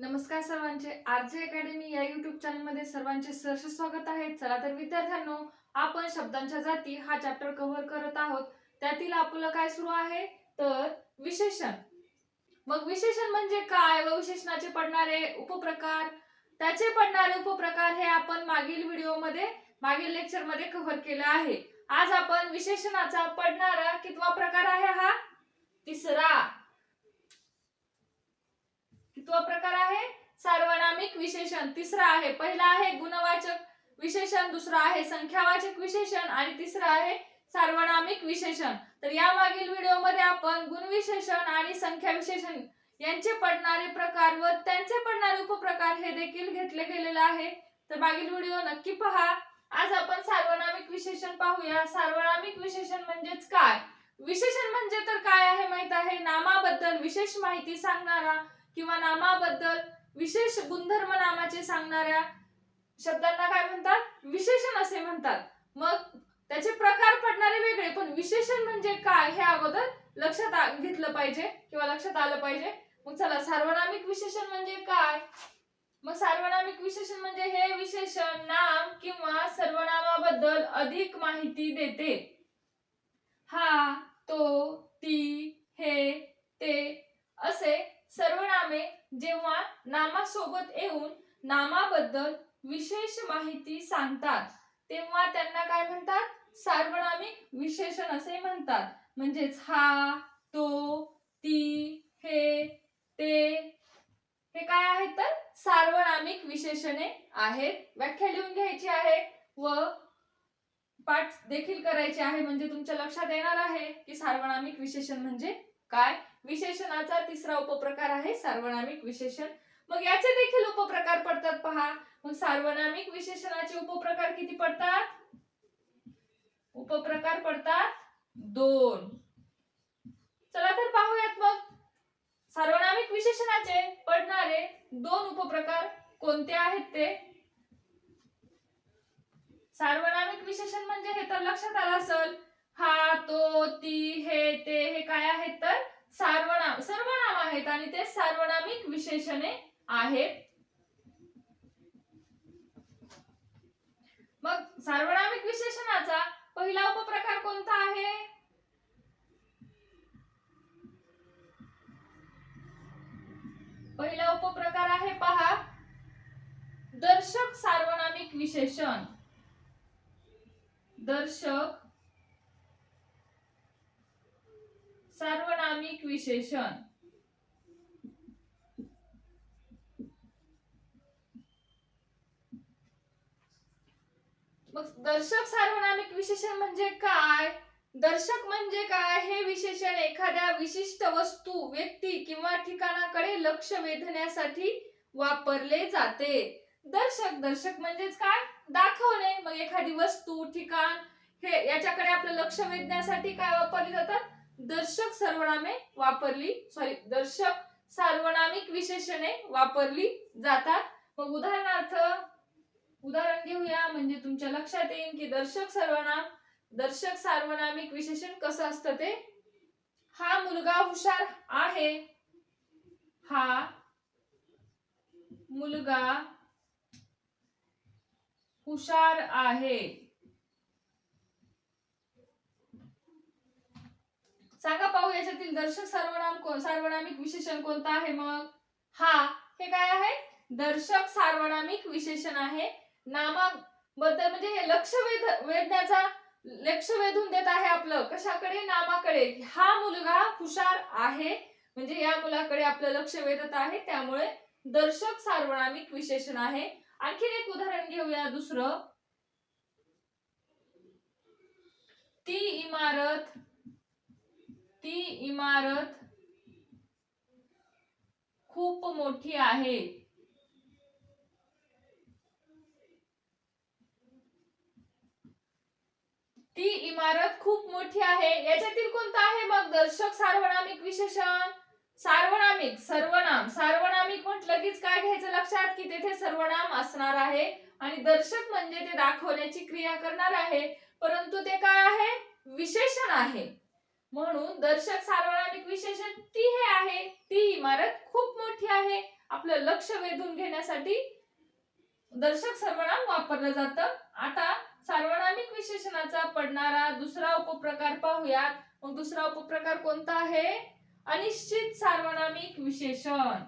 नमस्कार सर्वांचे. RJ academy या युट्यूब चॅनलमध्ये सर्वांचे सहर्ष स्वागत आहे. चला तर विद्यार्थ्यांनो आपण शब्दांच्या जाती हा चॅप्टर कव्हर करत आहोत. त्यातील आपलं काय सुरू आहे? तर विशेषण. मग विशेषण म्हणजे काय व विशेषणाचे पडणारे उपप्रकार? त्याचे पडणारे उपप्रकार हे आपण मागील व्हिडिओमध्ये मागील लेक्चरमध्ये कव्हर केलं आहे. आज आपण विशेषणाचा पडणारा कितवा प्रकार आहे हा? तिसरा कितवा प्रकार आहे सार्वनामिक विशेषण तिसरा आहे. पहिला आहे गुणवाचक विशेषण दुसरा आहे संख्यावाचक विशेषण आणि तिसरा आहे सार्वनामिक विशेषण. तर या मागील व्हिडिओमध्ये आपण गुणविशेषण आणि संख्या विशेषण यांचे पडणारे प्रकार व त्यांचे पडणारे उपप्रकार हे देखील घेतले गेलेले आहे. तर मागील व्हिडिओ नक्की पहा. आज आपण सार्वनामिक विशेषण पाहूया. सार्वनामिक विशेषण म्हणजेच काय? विशेषण म्हणजे तर काय आहे माहीत आहे? नामाबद्दल विशेष माहिती सांगणारा किंवा नामाबद्दल विशेष गुणधर्म नामाचे सांगणाऱ्या शब्दांना काय म्हणतात? विशेषण असे म्हणतात. मग त्याचे प्रकार पडणारे वेगळे पण विशेषण म्हणजे काय हे अगोदर लक्षात घेतलं पाहिजे किंवा लक्षात आलं पाहिजे. मग चला सार्वनामिक विशेषण म्हणजे काय? मग सार्वनामिक विशेषण म्हणजे हे विशेषण नाम किंवा सर्वनामाबद्दल अधिक माहिती देते. हा तो ती हे ते असे सर्वनामे जेव्हा नामासोबत येऊन नामाबद्दल विशेष माहिती सांगतात तेव्हा त्यांना काय म्हणतात? सार्वनामिक विशेषण असे म्हणतात. म्हणजेच हा तो ती हे ते. हे काय आहेत तर? सार्वनामिक विशेषणे आहेत. व्याख्या लिहून घ्यायची आहे व पाठ देखील करायचे आहे. म्हणजे तुमच्या लक्षात येणार आहे की सार्वनामिक विशेषण म्हणजे काय? विशेषणाचा तिसरा उपप्रकार आहे सार्वनामिक विशेषण. मग याचे देखील उपप्रकार पडतात पहा. मग सार्वनामिक विशेषणाचे उपप्रकार किती पडतात? उपप्रकार पडतात दोन. चला तर पाहूयात मग. सार्वनामिक विशेषणाचे पडणारे दोन उपप्रकार कोणते आहेत ते? सार्वनामिक विशेषण म्हणजे हे तर लक्षात आलं असेल. हा तो ती हे ते हे काय आहेत तर? सार्वनाम सर्वनाम आहेत आणि ते सार्वनामिक विशेषणे आहेत. मग सार्वनामिक विशेषणाचा पहिला उपप्रकार कोणता आहे? पहिला उपप्रकार आहे पहा. दर्शक सार्वनामिक विशेषण. दर्शक सार्वनामिक विशेषण. मग दर्शक सार्वनामिक विशेषण म्हणजे काय? दर्शक म्हणजे काय? हे विशेषण एखाद्या विशिष्ट वस्तू व्यक्ती किंवा ठिकाणाकडे लक्ष वेधण्यासाठी वापरले जाते. दर्शक दर्शक म्हणजेच काय? दाखवणे. मग एखादी वस्तू ठिकाण हे याच्याकडे आपलं लक्ष वेधण्यासाठी काय वापरली जातात? दर्शक सर्वनामे वापरली सॉरी दर्शक सार्वनामिक विशेषणे वापरली जातात. मग उदाहरणार्थ उदाहरण घेऊया म्हणजे तुमच्या लक्षात येईल की दर्शक सर्वनाम दर्शक सार्वनामिक विशेषण कसं असतं ते? हा मुलगा हुशार आहे. हा मुलगा हुशार आहे. सांगा पाहू याच्यातील दर्शक सार्वनाम को- सार्वनामिक विशेषण कोणता आहे मग? हा हे काय आहे? दर्शक सार्वनामिक विशेषण आहे. नामाबद्दल म्हणजे हे लक्ष वेध वेधण्याचा लक्ष वेधून देत आहे आपलं. कशाकडे? नामाकडे. हा मुलगा हुशार आहे. म्हणजे या मुलाकडे आपलं लक्ष वेधत आहे. त्यामुळे दर्शक सार्वनामिक विशेषण आहे. आणखीन एक उदाहरण घेऊया दुसरं. ती इमारत ती इमारत खूप मोठी आहे. ती इमारत खूप मोठी आहे. याच्यातील कोणतं आहे मग? दर्शक सार्वनामिक विशेषण? सार्वनामिक सर्वनाम. सार्वनामिक म्हटलं कीच काय घ्यायचं लक्षात? की तेथे सर्वनाम असणार आहे आणि दर्शक म्हणजे ते दाखवण्याची क्रिया करणार आहे. परंतु ते काय आहे? विशेषण आहे. म्हणून दर्शक सार्वनामिक विशेषण ती हे आहे ती इमारत खूप मोठी आहे. आपलं लक्ष वेधून घेण्यासाठी दर्शक सर्वनाम वापरलं जातं. आता सार्वनामिक विशेषणाचा पडणारा दुसरा उपप्रकार पाहूयात. मग दुसरा उपप्रकार कोणता आहे? अनिश्चित सार्वनामिक विशेषण.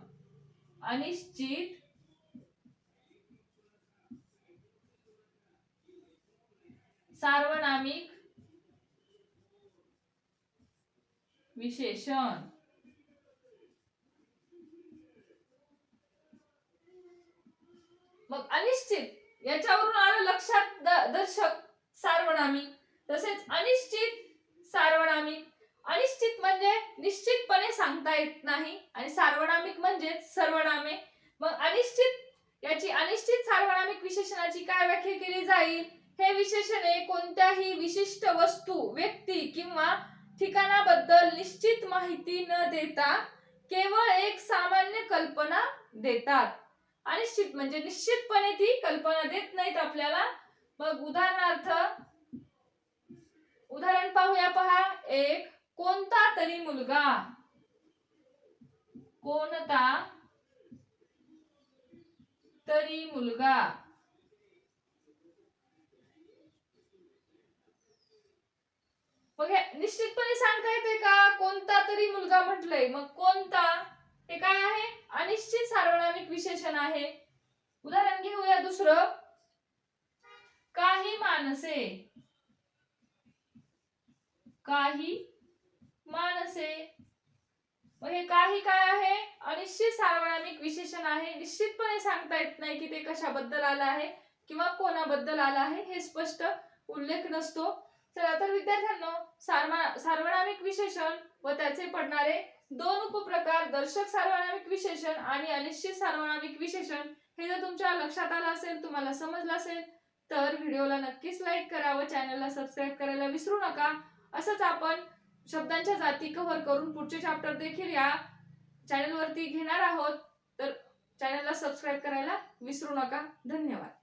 अनिश्चित सार्वनामिक विशेषण. मग अनिश्चित याच्यावरून आलं लक्षात दर्शक सार्वनामी तसेच अनिश्चित सार्वनामिक अनिश्चित म्हणजे निश्चितपणे सांगता येत नाही आणि सार्वनामिक म्हणजे सर्वनामे. मग अनिश्चित याची अनिश्चित सार्वनामिक विशेषणाची काय व्याख्या केली जाईल? हे विशेषणे कोणत्याही विशिष्ट वस्तू व्यक्ती किंवा ठिकाणाबद्दल निश्चित माहिती न देता केवळ एक सामान्य कल्पना देतात. अनिश्चित म्हणजे निश्चितपणे ती कल्पना देत नाहीत आपल्याला. मग उदाहरणार्थ उदाहरण पाहूया पहा. एक कोणता तरी मुलगा. कोणता तरी मुलगा. मग हे निश्चितपणे सांगता येते का? कोणता तरी मुलगा म्हटलंय. मग कोणता? हे काय आहे? अनिश्चित सार्वनामिक विशेषण आहे. उदाहरण घेऊया दुसरं. काही माणसे. काही माणसे. मग हे काही काय आहे? अनिश्चित सार्वनामिक विशेषण आहे. निश्चितपणे सांगता येत नाही की ते कशाबद्दल आलं आहे किंवा कोणाबद्दल आलं आहे हे स्पष्ट उल्लेख नसतो. चला तर विद्यार्थ्यांनो सार्वना सार्वनामिक विशेषण व त्याचे पडणारे दोन उपप्रकार दर्शक सार्वनामिक विशेषण आणि अनिश्चित सार्वनामिक विशेषण हे जर तुमच्या लक्षात आलं असेल तुम्हाला समजलं असेल तर व्हिडिओला नक्कीच लाईक करा व चॅनलला सबस्क्राईब करायला विसरू नका. असंच आपण शब्दांच्या जाती कव्हर करून पुढचे चॅप्टर देखील या चॅनलवरती घेणार आहोत. तर चॅनलला सबस्क्राईब करायला विसरू नका. धन्यवाद.